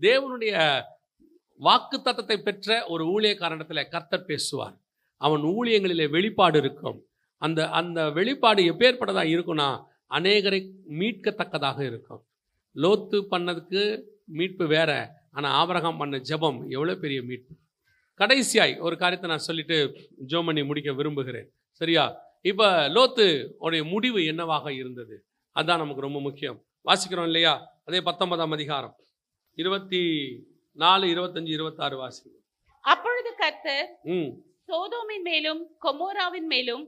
தேவனுடைய வாக்கு தத்தத்தை பெற்ற ஒரு ஊழியக்காரனிடத்தில் கர்த்தர் பேசுவார். அவன் ஊழியங்களிலே வெளிப்பாடு இருக்கும். அந்த அந்த வெளிப்பாடு எப்பேற்பட்டதாக இருக்கும்னா அநேகரை மீட்கத்தக்கதாக இருக்கும். லோத்து பண்ணதுக்கு மீட்பு வேற ஆனால் ஆபரகம் பண்ண ஜெபம் எவ்வளோ பெரிய மீட்பு. கடைசியாய் ஒரு காரியத்தை நான் சொல்லிட்டு ஜோம் பண்ணி முடிக்க விரும்புகிறேன். சரியா? இப்போ லோத்து உடைய முடிவு என்னவாக இருந்தது? அதுதான் நமக்கு ரொம்ப முக்கியம். வாசிக்கிறோம் இல்லையா? அதே பத்தொன்பதாம் அதிகாரம். இருபத்தி நாலு இருபத்தஞ்சு இருபத்தாறு வாசி அப்பொழுது கர்த்தர் சோதோமின் மேலும் கொமோராவின் மேலும்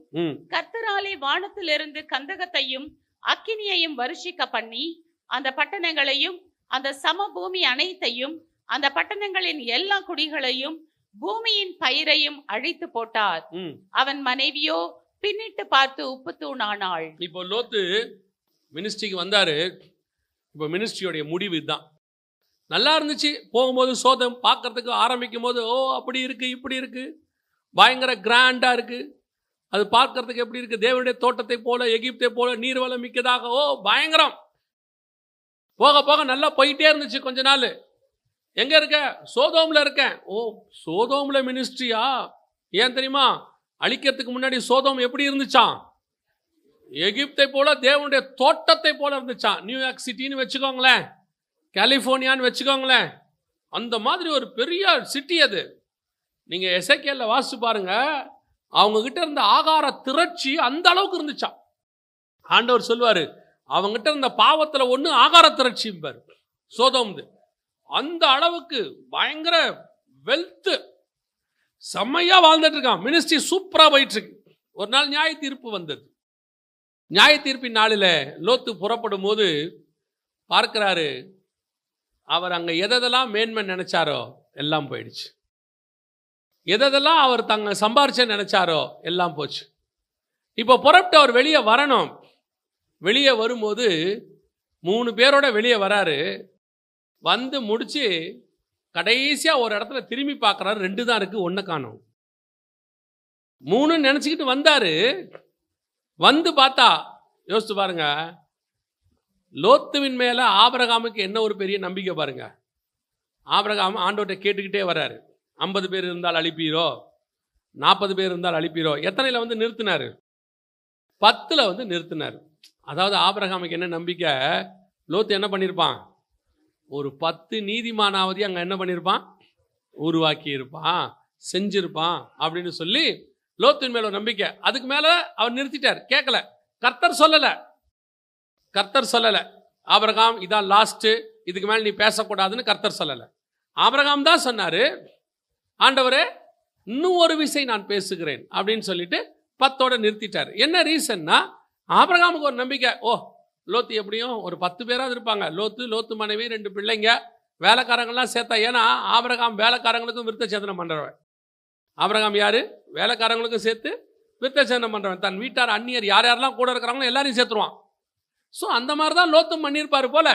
கர்த்தராலே வானத்திலிருந்து கந்தகத்தையும் அக்கினியையும் வருஷிக்க பண்ணி அந்த பட்டணங்களையும் அந்த சமபூமி அனைத்தையும் அந்த பட்டணங்களின் எல்லா குடிகளையும் பூமியின் பயிரையும் அழித்து போட்டார். அவன் மனைவியோ பின்னிட்டு பார்த்து உப்பு தூணானாள். இப்போ லோத்து மினிஸ்ட்ரிக்கு வந்தாரு. இப்போ மினிஸ்ட்ரியோடைய முடிவு இதுதான். நல்லா இருந்துச்சு. போகும்போது சோதம் பார்க்கறதுக்கு ஆரம்பிக்கும் போது ஓ அப்படி இருக்கு இப்படி இருக்குது பயங்கர கிராண்டாக இருக்குது அது பார்க்கறதுக்கு எப்படி இருக்குது தேவனுடைய தோட்டத்தை போல எகிப்தை போல நீர்வளம் மிக்கதாக. ஓ பயங்கரம். போக போக நல்லா போயிட்டே இருந்துச்சு கொஞ்ச நாள். எங்கே இருக்க? சோதோமில் இருக்கேன். ஓ சோதோமில் மினிஸ்ட்ரியா? ஏன் தெரியுமா? அழிக்கிறதுக்கு முன்னாடி சோதம் எப்படி இருந்துச்சான் எகிப்தை போல தேவனுடைய தோட்டத்தை போல இருந்துச்சான் நியூயார்க் சிட்டின்னு வச்சுக்கோங்களேன். கலிஃபோர்னியான்னு வச்சுக்கோங்களேன். அந்த மாதிரி ஒரு பெரிய சிட்டி அது. நீங்கள் எசைக்கேல வாசிச்சு பாருங்கள் அவங்கக்கிட்ட இருந்த ஆகார திரட்சி அந்த அளவுக்கு இருந்துச்சா? ஆண்டவர் சொல்வார் அவங்ககிட்ட இருந்த பாவத்தில் ஒன்று ஆகார திரட்சிம்பார் சோதோம்து அந்த அளவுக்கு பயங்கர வெல்த்து செம்மையாக வாழ்ந்துட்டு இருக்கான். மினிஸ்ட்ரி சூப்பராக போயிட்டுருக்கு. ஒரு நாள் நியாய தீர்ப்பு வந்தது. நியாய தீர்ப்பின் நாளில் லோத்து புறப்படும் போது பார்க்கிறாரு அவர் அங்கே எதெல்லாம் மேன்மை நினச்சாரோ எல்லாம் போயிடுச்சு. எதெல்லாம் அவர் தங்க சம்பாரிச்ச நினச்சாரோ எல்லாம் போச்சு. இப்போ புறப்பட்டு அவர் வெளியே வரணும். வெளியே வரும்போது மூணு பேரோட வெளியே வராரு. வந்து முடிச்சு கடைசியாக ஒரு இடத்துல திரும்பி பார்க்கறாரு. ரெண்டு தான் இருக்குது ஒன்றை காணும். மூணு நினச்சிக்கிட்டு வந்தார். வந்து பார்த்தா யோசித்து பாருங்க லோத்துவின் மேல ஆபிரகாமுக்கு என்ன ஒரு பெரிய நம்பிக்கை பாருங்க. ஆபரகாம் ஆண்டோட்ட கேட்டுக்கிட்டே வராரு ஐம்பது பேர் இருந்தால் அழிப்பீரோ? நாற்பது பேர் இருந்தால் அழிப்பீரோ? எத்தனையில் வந்து நிறுத்தினார்? பத்தில் வந்து நிறுத்தினார். அதாவது ஆபரகாமுக்கு என்ன நம்பிக்கை? லோத்து என்ன பண்ணியிருப்பான் ஒரு பத்து நீதிமானாவதி அங்கே என்ன பண்ணியிருப்பான் உருவாக்கி இருப்பான் செஞ்சிருப்பான் அப்படின்னு சொல்லி லோத்தின் மேல ஒரு நம்பிக்கை. அதுக்கு மேலே அவர் நிறுத்திட்டார். கேட்கல. கர்த்தர் சொல்லலை. கர்த்தர் சொல்லலை. ஆபரகாம் இதான் லாஸ்ட்டு இதுக்கு மேலே நீ பேசக்கூடாதுன்னு கர்த்தர் சொல்லலை. ஆபரகாம் தான் சொன்னார் ஆண்டவரே இன்னும் ஒரு விசை நான் பேசுகிறேன் அப்படின்னு சொல்லிட்டு பத்தோட நிறுத்திட்டார். என்ன ரீசன்னா ஆபரகாமுக்கு ஒரு நம்பிக்கை ஓ லோத்து எப்படியும் ஒரு பத்து பேராவது இருப்பாங்க. லோத்து லோத்து மனைவி ரெண்டு பிள்ளைங்க வேலைக்காரங்கள்லாம் சேர்த்தா ஏன்னா ஆபரகாம் வேலைக்காரங்களுக்கும் விருத்த சேதனம் பண்ணுறவன் ஆபரகாம் யார்? வேலைக்காரங்களுக்கும் சேர்த்து விருத்த சேதனம் பண்ணுறவன் தன் வீட்டார் அந்நியர் யார் யாரெல்லாம் கூட இருக்கிறாங்களோ எல்லாரையும் சேர்த்துருவான். ஸோ அந்த மாதிரி தான் லோத்தும் பண்ணியிருப்பாரு போல.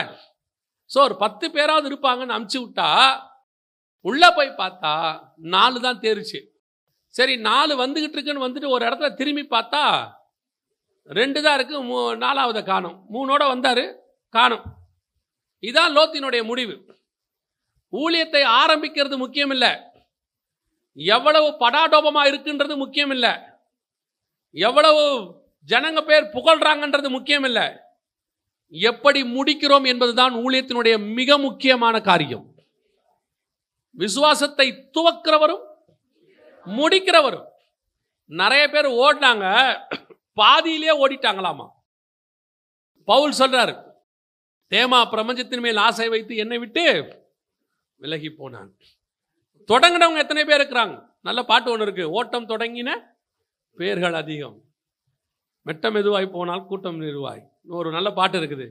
ஸோ ஒரு பத்து பேராவது இருப்பாங்கன்னு அமுச்சு விட்டா உள்ளே போய் பார்த்தா நாலு தான் தேருச்சு. சரி நாலு வந்துக்கிட்டு இருக்குன்னு வந்துட்டு ஒரு இடத்துல திரும்பி பார்த்தா ரெண்டு தான் இருக்குது மூ நாலாவதை காணும். மூணோட வந்தார் காணும். இதான் லோத்தினுடைய முடிவு. ஊழியத்தை ஆரம்பிக்கிறது முக்கியம் இல்லை எவ்வளவு படாடோபமாக இருக்குன்றது முக்கியம் இல்லை எவ்வளவு ஜனங்க பேர் புகழ்றாங்கன்றது முக்கியம் இல்லை எப்படி முடிக்கிறோம் என்பதுதான் ஊழியத்தினுடைய மிக முக்கியமான காரியம். விசுவாசத்தை துவக்கிறவரும் முடிக்கிறவரும். நிறைய பேர் ஓடினாங்க பாதியிலே ஓடிட்டாங்களாமா? பவுல் சொல்றாரு தேமா பிரபஞ்சத்தின் மேல் ஆசை வைத்து என்னை விட்டு விலகி போனான். தொடங்கினவங்க எத்தனை பேர் இருக்கிறாங்க? நல்ல பாட்டு ஒன்று இருக்கு ஓட்டம் தொடங்கின பேர்கள் அதிகம். மெட்டம் மெதுவாய் போனால் கூட்டம் நிறுவாய் ஒரு நல்ல பாட்டு இருக்குது.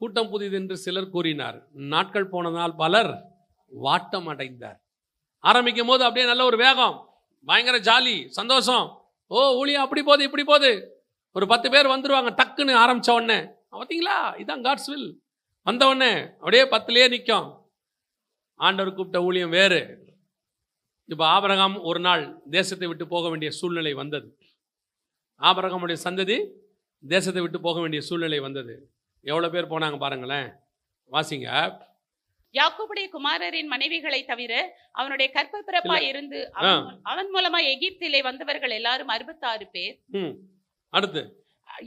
கூட்டம் புதிது என்று சிலர் கூறினார். நாட்கள் போனதால் பலர் வாட்டம் அடைந்தார். ஆரம்பிக்கும் போது அப்படியே நல்ல ஒரு வேகம் பயங்கர ஜாலி சந்தோஷம். ஓ ஊழியம் அப்படி போகுது இப்படி போகுது. ஒரு பத்து பேர் வந்துருவாங்க டக்குன்னு ஆரம்பிச்ச உடனே பார்த்தீங்களா இதான் காட்ஸ் வில் வந்த உடனே அப்படியே பத்துலேயே நிற்கும். ஆண்டவர் கூப்பிட்ட ஊழியம் வேறு. இப்போ ஆபரகாம் ஒரு நாள் தேசத்தை விட்டு போக வேண்டிய சூழ்நிலை வந்தது. ஆபரகமுடைய சந்ததி தேசத்தை விட்டு போக வேண்டிய சூழ்நிலை வந்தது. எவ்வளோ பேர் போனாங்க பாருங்களேன். வாசிங்க. யாக்கோபுடைய குமாரரின் மனைவிகளை தவிர அவனுடைய கற்ப பிறப்பா இருந்து அவன் மூலமா எகிப்திலே வந்தவர்கள் எல்லாரும் அறுபத்தாறு பேர். அடுத்து.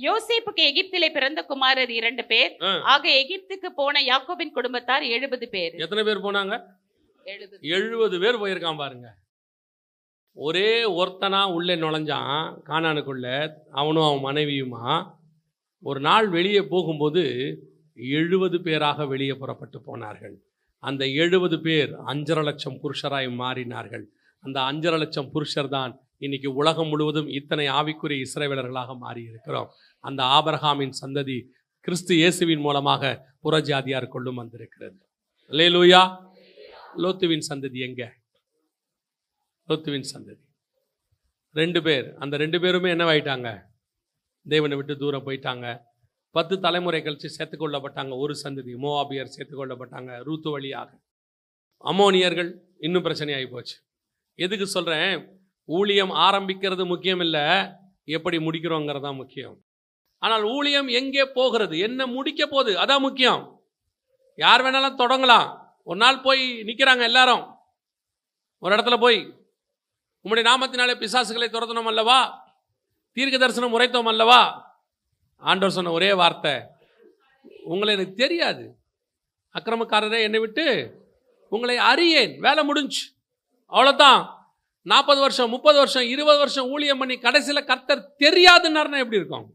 யோசேப்புக்கு எகிப்திலே பிறந்த குமாரர் இரண்டு பேர். ஆக எகிப்துக்கு போன யாக்கோபின் குடும்பத்தார் எழுபது பேர். எத்தனை பேர் போனாங்க? எழுபது பேர் போயிருக்கான் பாருங்க. ஒரே ஒருத்தனாக உள்ளே நுழைஞ்சான் காணானுக்குள்ள அவனும் அவன் மனைவியுமா? ஒரு நாள் வெளியே போகும்போது எழுபது பேராக வெளியே புறப்பட்டு போனார்கள். அந்த எழுபது பேர் அஞ்சரை லட்சம் புருஷராய் மாறினார்கள். அந்த அஞ்சரை லட்சம் புருஷர் தான் இன்னைக்கு உலகம் முழுவதும் இத்தனை ஆவிக்குரிய இஸ்ரவேலர்களாக மாறி இருக்கிறோம் அந்த ஆபரகாமின் சந்ததி கிறிஸ்து இயேசுவின் மூலமாக புறஜாதியார் கொள்ளும் வந்திருக்கிறது. லேலூயா லோத்துவின் சந்ததி எங்கே? லோத்துவின் சந்ததி. ரெண்டு பேர் அந்த ரெண்டு பேருமே என்னவாயிட்டாங்க? தேவனை விட்டு தூரம் போயிட்டாங்க. பத்து தலைமுறை கழித்து சேர்த்துக்கொள்ளப்பட்டாங்க ஒரு சந்ததி. மோவாபியர் சேர்த்துக்கொள்ளப்பட்டாங்க ரூத்து வழியாக. அமோனியர்கள் இன்னும் பிரச்சனையாகி போச்சு. எதுக்கு சொல்கிறேன் ஊழியம் ஆரம்பிக்கிறது முக்கியம் இல்லை எப்படி முடிக்கிறோங்கிறது தான் முக்கியம். ஆனால் ஊழியம் எங்கே போகிறது? என்ன முடிக்க போகுது? அதான் முக்கியம். யார் வேணாலும் தொடங்கலாம். ஒரு நாள் போய் நிற்கிறாங்க எல்லாரும். ஒரு இடத்துல போய் உம்முடைய நாமத்தினாலே பிசாசுகளை துரத்தணும் அல்லவா? தீர்க்க தரிசனம் உரைத்தோம் அல்லவா? ஆண்டவர் சொன்ன ஒரே வார்த்தை. உங்களை எனக்கு தெரியாது. அக்கிரமக்காரரே என்னை விட்டு உங்களை அறியேன். வேலை முடிஞ்சு. அவ்வளோதான் நாற்பது வருஷம் முப்பது வருஷம் இருபது வருஷம் ஊழியம் பண்ணி கடைசியில் கர்த்தர் தெரியாதுன்னாருன்னா எப்படி இருக்கும்?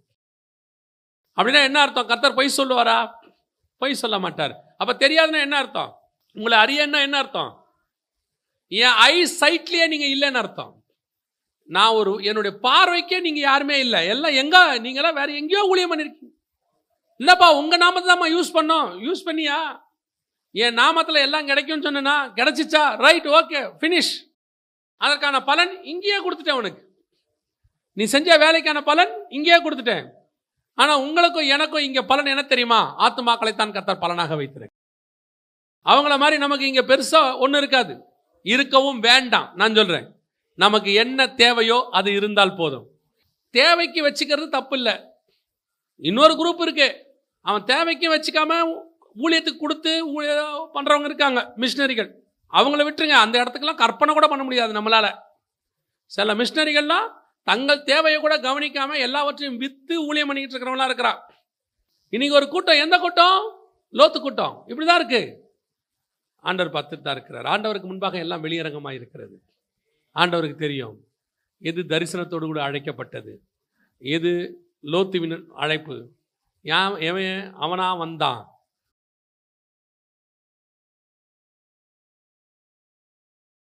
அப்படின்னா என்ன அர்த்தம்? கர்த்தர் பொய் சொல்லுவாரா? பொய் சொல்ல மாட்டார். அப்போ தெரியாதுன்னா என்ன அர்த்தம்? உங்களை அறியன்னா என்ன அர்த்தம்? என் ஐ சைட்லேயே நீங்கள் இல்லைன்னு அர்த்தம். நான் ஒரு என்னுடைய பார்வைக்கே நீங்கள் யாருமே இல்லை. எல்லாம் எங்கே நீங்களாம் வேற எங்கேயோ ஊழியம் பண்ணியிருக்கீங்க இல்லைப்பா உங்கள் நாமத்தை தான் யூஸ் பண்ணோம். யூஸ் பண்ணியா? என் நாமத்தில் எல்லாம் கிடைக்கும்னு சொன்னா கிடைச்சிச்சா? ரைட் ஓகே ஃபினிஷ் அதற்கான பலன் இங்கேயே கொடுத்துட்டேன் உனக்கு. நீ செஞ்ச வேலைக்கான பலன் இங்கேயே கொடுத்துட்டேன். ஆனால் உங்களுக்கும் எனக்கும் இங்கே பலன் என்ன தெரியுமா? ஆத்துமாக்களை தான் கர்த்தர் பலனாக வைத்திருக்கு அவங்கள மாதிரி நமக்கு இங்கே பெருசாக ஒன்றும் இருக்காது. இருக்கவும் வேண்டாம். நான் சொல்கிறேன் நமக்கு என்ன தேவையோ அது இருந்தால் போதும். தேவைக்கு வச்சுக்கிறது தப்பு இல்லை இன்னொரு குரூப் இருக்கு. அவன் தேவைக்கு வச்சுக்காம ஊழியத்துக்கு கொடுத்து ஊழியம் பண்ணுறவங்க இருக்காங்க மிஷினரிகள் அவங்கள விட்டுருங்க. அந்த இடத்துக்கெல்லாம் கற்பனை கூட பண்ண முடியாது நம்மளால. சில மிஷினரிகள்லாம் தங்கள் தேவையை கூட கவனிக்காமல் எல்லாவற்றையும் விற்று ஊழியம் பண்ணிக்கிட்டு இருக்கிறவங்களா இருக்கிறா இன்னைக்கு ஒரு கூட்டம். எந்த கூட்டம்? லோத்து கூட்டம். இப்படி தான் இருக்குது ஆண்டவர் பார்த்துட்டு தான் இருக்கிறார். ஆண்டவருக்கு முன்பாக எல்லாம் வெளியரங்கமாக இருக்கிறது. ஆண்டவருக்கு தெரியும். எது தரிசனத்தோடு கூட அழைக்கப்பட்டது? எது லோத்துவின் அழைப்பு? யா எவன் அவனாக வந்தான்?